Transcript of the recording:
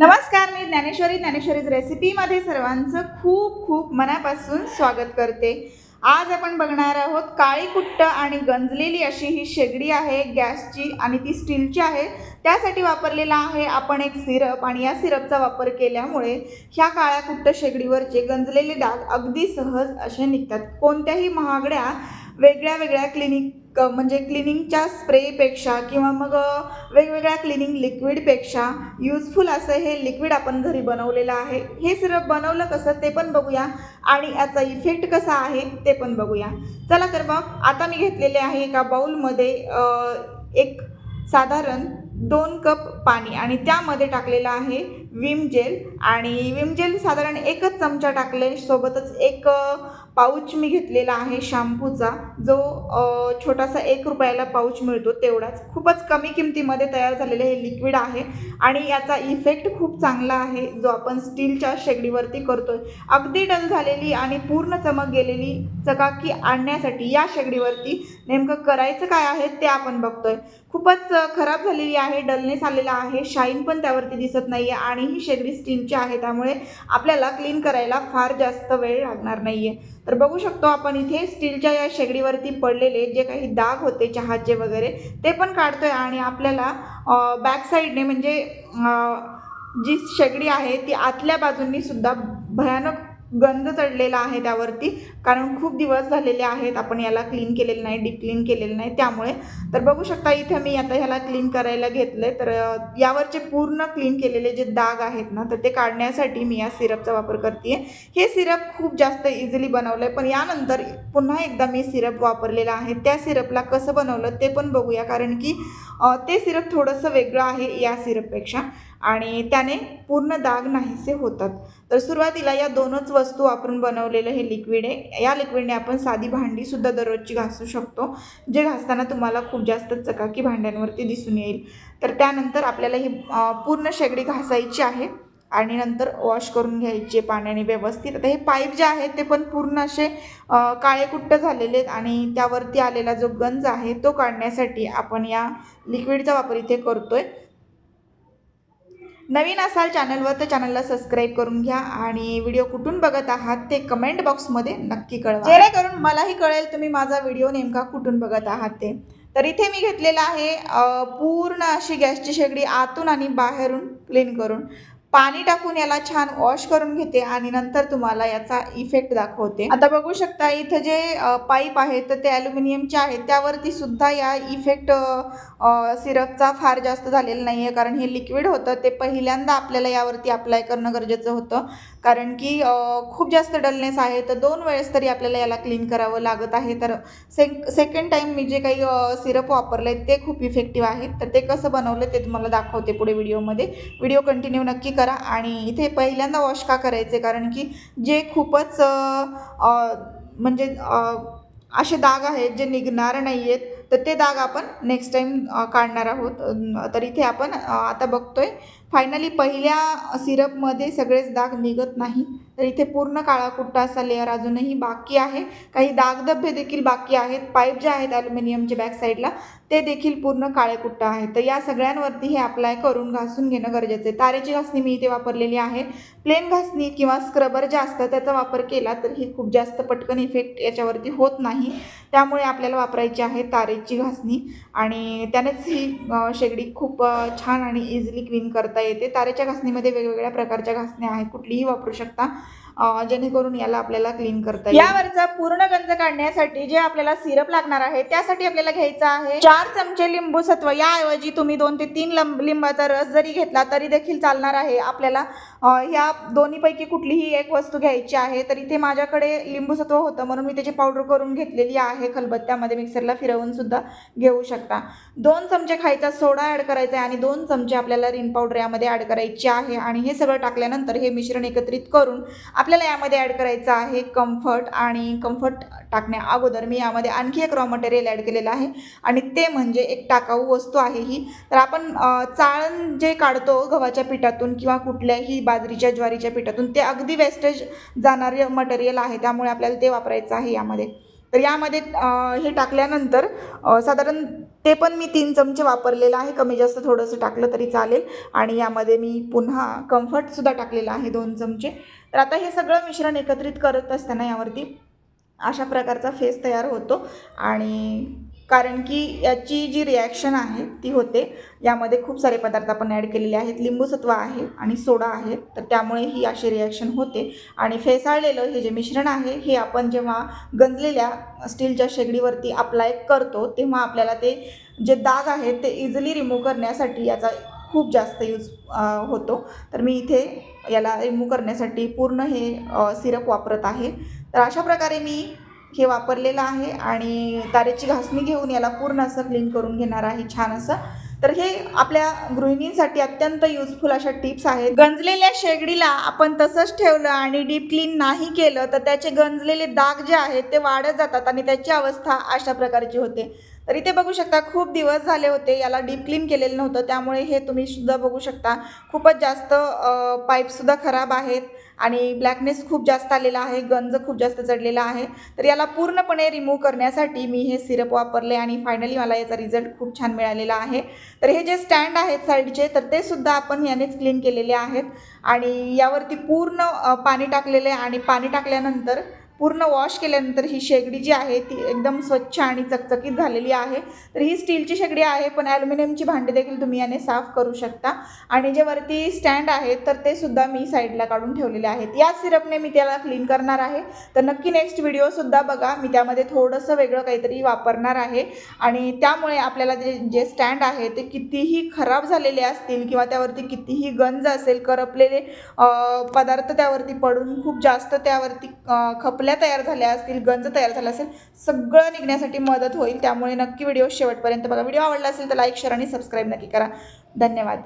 नमस्कार मी ज्ञानेश्वरी. ज्ञानेश्वरीज रेसिपीमध्ये सर्वांचं खूप खूप मनापासून स्वागत करते. आज आपण बघणार आहोत काळी कुट्ट आणि गंजलेली अशी ही शेगडी आहे गॅसची आणि ती स्टीलची आहे. त्यासाठी वापरलेला आहे आपण एक सिरप आणि या सिरपचा वापर केल्यामुळे ह्या काळ्या कुट्ट शेगडीवरचे गंजलेले डाग अगदी सहज असे निघतात. कोणत्याही महागड्या वेगळ्या वेगळ्या क्लिनिक म्हणजे क्लिनिंगच्या स्प्रेपेक्षा किंवा मग वेगवेगळ्या क्लिनिंग लिक्विडपेक्षा युजफुल असं हे लिक्विड आपण घरी बनवलेलं आहे. हे सिरप बनवलं कसं ते पण बघूया आणि याचा इफेक्ट कसा आहे ते पण बघूया. चला तर मग आता मी घेतलेले आहे एका बाऊलमध्ये एक साधारण दोन कप पाणी आणि त्यामध्ये टाकलेलं आहे विम जेल. आणि विम जेल साधारण एकच चमचा टाकले सोबतच एक पाऊच मी घेतलेला आहे शॅम्पूचा. जो छोटासा एक रुपयाला पाऊच मिळतो तेवढाच. खूपच कमी किमतीमध्ये तयार झालेले हे लिक्विड आहे आणि याचा इफेक्ट खूप चांगला आहे जो आपण स्टीलच्या शेगडीवरती करतो आहे अगदी डल झालेली आणि पूर्ण चमक गेलेली चकाकी आणण्यासाठी या शेगडीवरती नेमकं करायचं काय आहे ते आपण बघतोय. खूपच खराब झालेली आहे डलनेस आलेला आहे शाईन पण त्यावरती दिसत नाही आहे आणि ही शेगडी स्टीलची आहे त्यामुळे आपल्याला क्लीन करायला फार जास्त वेळ लागणार नाही आहे तर बघू शकतो आपण इथे स्टीलच्या या शेगडीवरती पडलेले जे काही दाग होते चहाचे वगैरे ते पण काढतोय आणि आपल्याला बॅक साईडने म्हणजे जी शेगडी आहे ती आतल्या बाजूंनी सुद्धा भयानक गंज चढलेला आहे त्यावरती. कारण खूप दिवस झालेले आहेत आपण याला क्लीन केलेलं नाही डीप क्लीन केलेलं नाही. त्यामुळे तर बघू शकता इथे मी आता ह्याला क्लीन करायला घेतलं तर यावरचे पूर्ण क्लीन केलेले जे दाग आहेत ना तर ते काढण्यासाठी मी या सिरपचा वापर करते हे सिरप खूप जास्त इझिली बनवलं आहे पण यानंतर पुन्हा एकदा मी सिरप वापरलेला आहे. त्या सिरपला कसं बनवलं ते पण बघूया. कारण की ते सिरप थोडंसं वेगळं आहे या सिरपपेक्षा आणि त्याने पूर्ण दाग नाहीसे होतात. तर सुरुवातीला या दोनच वस्तू वापरून बनवलेलं हे लिक्विड आहे. या लिक्विडने आपण साधी भांडीसुद्धा दररोजची घासू शकतो जे घासताना तुम्हाला खूप जास्त चकाकी भांड्यांवरती दिसून येईल. तर त्यानंतर आपल्याला ही पूर्ण शेगडी घासायची आहे आणि नंतर वॉश करून घ्यायचे पाण्याने व्यवस्थित. आता हे पाईप जे आहेत ते पण पूर्ण असे अ, काळे कुट्ट झालेले आहेत आणि त्यावरती आलेला जो गंज आहे तो काढण्यासाठी आपण या लिक्विडचा वापर इथे करतो आहे नवीन असाल चॅनलवर तर चॅनलला सबस्क्राईब करून घ्या आणि व्हिडिओ कुठून बघत आहात ते कमेंट बॉक्समध्ये नक्की कळवा. जेणेकरून मलाही कळेल तुम्ही माझा व्हिडिओ नेमका कुठून बघत आहात ते. तर इथे मी घेतलेला आहे पूर्ण अशी गॅसची शेगडी आतून आणि बाहेरून क्लीन करून. पाणी टाकून याला छान वॉश करून घेते आणि नंतर तुम्हाला याचा इफेक्ट दाखवते. आता बघू शकता इथं जे पाईप आहेत तर ते ॲल्युमिनियमचे आहेत त्यावरती सुद्धा या इफेक्ट सिरपचा फार जास्त झालेला नाही आहे कारण हे लिक्विड होतं. ते पहिल्यांदा आपल्याला यावरती अप्लाय करणं गरजेचं होतं. कारण की खूप जास्त डलनेस आहे. तर दोन वेळेस तरी आपल्याला याला क्लीन करावं लागत आहे. तर सेक सेकंड टाईम मी जे काही सिरप वापरले ते खूप इफेक्टिव्ह आहेत तर ते कसं बनवलं ते तुम्हाला दाखवते पुढे व्हिडिओमध्ये व्हिडिओ कंटिन्यू नक्की करा आणि इथे पहिल्यांदा वॉश का करायचे? कारण की जे खूपच म्हणजे असे दाग आहेत जे निघणार नाही आहेत तर ते दाग आपण नेक्स्ट टाईम काढणार आहोत. तर इथे आपण आता आता बघतोय फायनली पहिल्या सिरपमध्ये सगळेच दाग निघत नाही. तर इथे पूर्ण काळा कुट्टा असा लेअर अजूनही बाकी आहे. काही दागधब्बे देखील बाकी आहेत. पाईप जे आहेत ॲल्युमिनियमचे बॅक साईडला ते देखील पूर्ण काळे कुट्टा आहे तर या सगळ्यांवरती हे अप्लाय करून घासून घेणं गरजेचं आहे. तारेची घासणी मी इथे वापरलेली आहे. प्लेन घासणी किंवा स्क्रबर जे असतं त्याचा वापर केला तर ही खूप जास्त पटकन इफेक्ट याच्यावरती होत नाही. त्यामुळे आपल्याला वापरायची आहे तारेची घासणी. आणि त्यानेच ही शेगडी खूप छान आणि इझिली क्लीन करता येते. तारेच्या घासणीमध्ये वेगवेगळ्या प्रकारच्या घासण्या आहेत. कुठलीही वापरू शकता. जेणेकरून याला आपल्याला क्लीन करता येईल. यावरचा पूर्ण गंज काढण्यासाठी जे आपल्याला सिरप लागणार आहे त्यासाठी आपल्याला घ्यायचं आहे चार चमचे लिंबू सत्व याऐवजी तुम्ही दोन ते तीन लिंबाचा रस जरी घेतला तरी देखील चालणार आहे. आपल्याला ह्या दोन्हीपैकी कुठलीही एक वस्तू घ्यायची आहे तर इथे माझ्याकडे लिंबूसत्व होतं म्हणून मी त्याची पावडर करून घेतलेली आहे. खलबत्त्यामध्ये मिक्सरला फिरवून सुद्धा घेऊ शकता. दोन चमचे खायचा सोडा ॲड करायचा आहे आणि दोन चमचे आपल्याला रिन पावडर यामध्ये ॲड करायची आहे. आणि हे सगळं टाकल्यानंतर हे मिश्रण एकत्रित करून आपल्याला यामध्ये ॲड करायचं आहे कम्फर्ट आणि कम्फर्ट टाकण्या अगोदर मी यामध्ये आणखी एक रॉ मटेरियल ॲड केलेलं आहे. आणि ते म्हणजे एक टाकाऊ वस्तू आहे ही. तर आपण चाळण जे काढतो गव्हाच्या पिठातून किंवा कुठल्याही बाजरीच्या ज्वारीच्या पिठातून ते अगदी वेस्टेज जाणारे मटेरियल आहे. त्यामुळे आपल्याला ते वापरायचं आहे यामध्ये. तर यामध्ये हे टाकल्यानंतर साधारण ते पण मी तीन चमचे वापरलेलं आहे. कमी जास्त थोडंसं टाकलं तरी चालेल. आणि यामध्ये मी पुन्हा कम्फर्टसुद्धा टाकलेलं आहे दोन चमचे. तर आता हे सगळं मिश्रण एकत्रित करत असताना यावरती अशा प्रकारचा फेस तयार होतो. आणि कारण की याची जी रिॲक्शन आहे ती होते. यामध्ये खूप सारे पदार्थ आपण ॲड केलेले आहेत. लिंबूसत्व आहे आणि सोडा आहे. तर त्यामुळे ही अशी रिॲक्शन होते. आणि फेसाळलेलं हे जे मिश्रण आहे हे आपण जेव्हा गंजलेल्या स्टीलच्या शेगडीवरती अप्लाय करतो तेव्हा आपल्याला ते जे दाग आहेत ते इझिली रिमूव्ह करण्यासाठी याचा खूप जास्त यूज होतो. तर मी इथे याला रिमूव्ह करण्यासाठी पूर्ण हे सिरप वापरत आहे. तर अशा प्रकारे मी हे वापरलेलं आहे आणि तारेची घासणी घेऊन याला पूर्ण असं क्लीन करून घेणार आहे छान असं. तर हे आपल्या गृहिणींसाठी अत्यंत युजफुल अशा टिप्स आहेत. गंजलेल्या शेगडीला आपण तसंच ठेवलं आणि डीप क्लीन नाही केलं तर त्याचे गंजलेले दाग जे आहेत ते वाढत जातात आणि त्याची अवस्था अशा प्रकारची होते. तर इथे बघू शकता खूप दिवस झाले होते याला डीप क्लीन केलेलं नव्हतं त्यामुळे हे तुम्ही सुद्धा बघू शकता. खूपच जास्त पाईपसुद्धा खराब आहेत. आणि ब्लॅकनेस खूप जास्त आलेला आहे गंज खूप जास्त चढलेला आहे. तर याला पूर्णपणे रिमूव्ह करण्यासाठी मी हे सिरप वापरले आणि फायनली मला याचा रिझल्ट खूप छान मिळालेला आहे. तर हे जे स्टँड आहेत साईडचे तर ते सुद्धा आपण यानेच क्लीन केलेले आहेत. आणि यावरती पूर्ण पाणी टाकलेलं आहे आणि पाणी टाकल्यानंतर पूर्ण वॉश केल्यानंतर ही शेगडी जी आहे ती एकदम स्वच्छ आणि चकचकीत झालेली आहे. तर ही स्टीलची शेगडी आहे पण ॲल्युमिनियमची भांडी देखील तुम्ही याने साफ करू शकता. आणि जे वरती स्टँड आहेत तर ते सुद्धा मी साईडला काढून ठेवलेले आहेत. या सिरपने मी त्याला क्लीन करणार आहे. तर नक्की नेक्स्ट व्हिडिओसुद्धा बघा. मी त्यामध्ये थोडंसं वेगळं काहीतरी वापरणार आहे. आणि त्यामुळे आपल्याला जे जे स्टँड आहे ते कितीही खराब झालेले असतील किंवा त्यावरती कितीही गंज असेल करपलेले पदार्थ त्यावरती पडून खूप जास्त त्यावरती खपले खपल्या तयार झाल्या असतील गंज तयार झाला असेल सगळं निघण्यासाठी मदत होईल. त्यामुळे नक्की व्हिडिओ शेवटपर्यंत बघा. व्हिडिओ आवडला असेल तर लाईक शेअर आणि सबस्क्राईब नक्की करा. धन्यवाद.